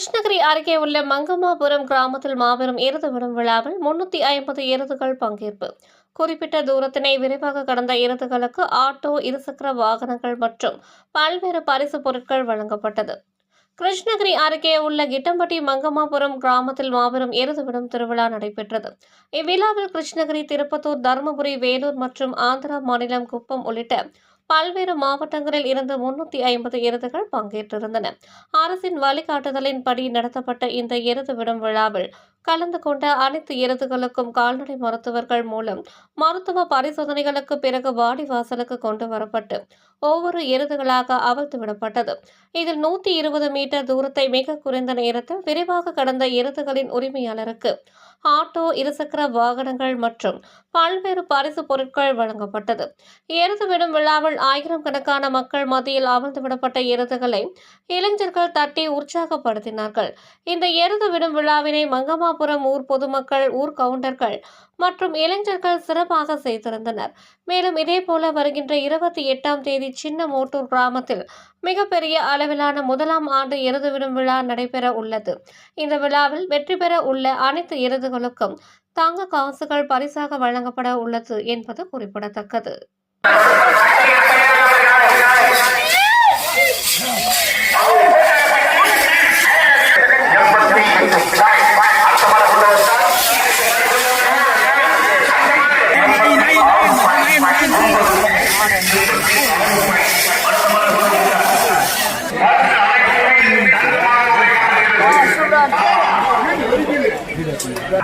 கிருஷ்ணகிரி அருகே உள்ள மங்கம்மாபுரம் கிராமத்தில் மாபெரும் எருது விடும் விழாவில் முன்னூத்தி ஐம்பது எருதுகள் பங்கேற்பு. குறிப்பிட்ட தூரத்தினை விரைவாக கடந்த எருதுகளுக்கு ஆட்டோ இருசக்கர வாகனங்கள் மற்றும் பல்வேறு பரிசு பொருட்கள் வழங்கப்பட்டது. கிருஷ்ணகிரி அருகே உள்ள கிட்டம்பட்டி மங்கம்மாபுரம் கிராமத்தில் மாபெரும் எருதுவிடும் திருவிழா நடைபெற்றது. இவ்விழாவில் கிருஷ்ணகிரி திருப்பத்தூர் தருமபுரி வேலூர் மற்றும் ஆந்திரா மாநிலம் குப்பம் உள்ளிட்ட பல்வேறு மாவட்டங்களில் இருந்து முன்னூத்தி ஐம்பது எருதுகள் பங்கேற்றிருந்தன. அரசின் வழிகாட்டுதலின்படி நடத்தப்பட்ட இந்த எருது விடும் விழாவில் கலந்து கொண்ட அனைத்து எருதுகளுக்கும் கால்நடை மருத்துவர்கள் மூலம் மருத்துவ பரிசோதனைகளுக்கு பிறகு வாடி வாசலுக்கு கொண்டு வரப்பட்டு ஒவ்வொரு எருதுகளாக அவிழ்த்து விடப்பட்டது. இதில் நூத்தி இருபது மீட்டர் தூரத்தை மிக குறைந்த நேரத்தில் விரைவாக கடந்த எருதுகளின் உரிமையாளருக்கு ஆட்டோ இருசக்கர வாகனங்கள் மற்றும் பல்வேறு பரிசு பொருட்கள் வழங்கப்பட்டது. எருது விடும் விழாவில் ஆயிரம் கணக்கான மக்கள் மத்தியில் அமர்ந்து விடப்பட்ட எருதுகளை இளைஞர்கள் தட்டி உற்சாகப்படுத்தினார்கள். இந்த எருது விடும் விழாவினை மங்கம்மாபுரம் ஊர் பொதுமக்கள் ஊர் கவுண்டர்கள் மற்றும் இளைஞர்கள் சிறப்பாக செய்திருந்தனர். மேலும் இதேபோல வருகின்ற இருபத்தி எட்டாம் தேதி சின்ன மோட்டூர் கிராமத்தில் மிகப்பெரிய அளவிலான முதலாம் ஆண்டு எருது விடும் விழா நடைபெற உள்ளது. இந்த விழாவில் வெற்றி பெற உள்ள அனைத்து எருதுகளுக்கும் தங்க காசுகள் பரிசாக வழங்கப்பட உள்ளது என்பது குறிப்பிடத்தக்கது. Gracias.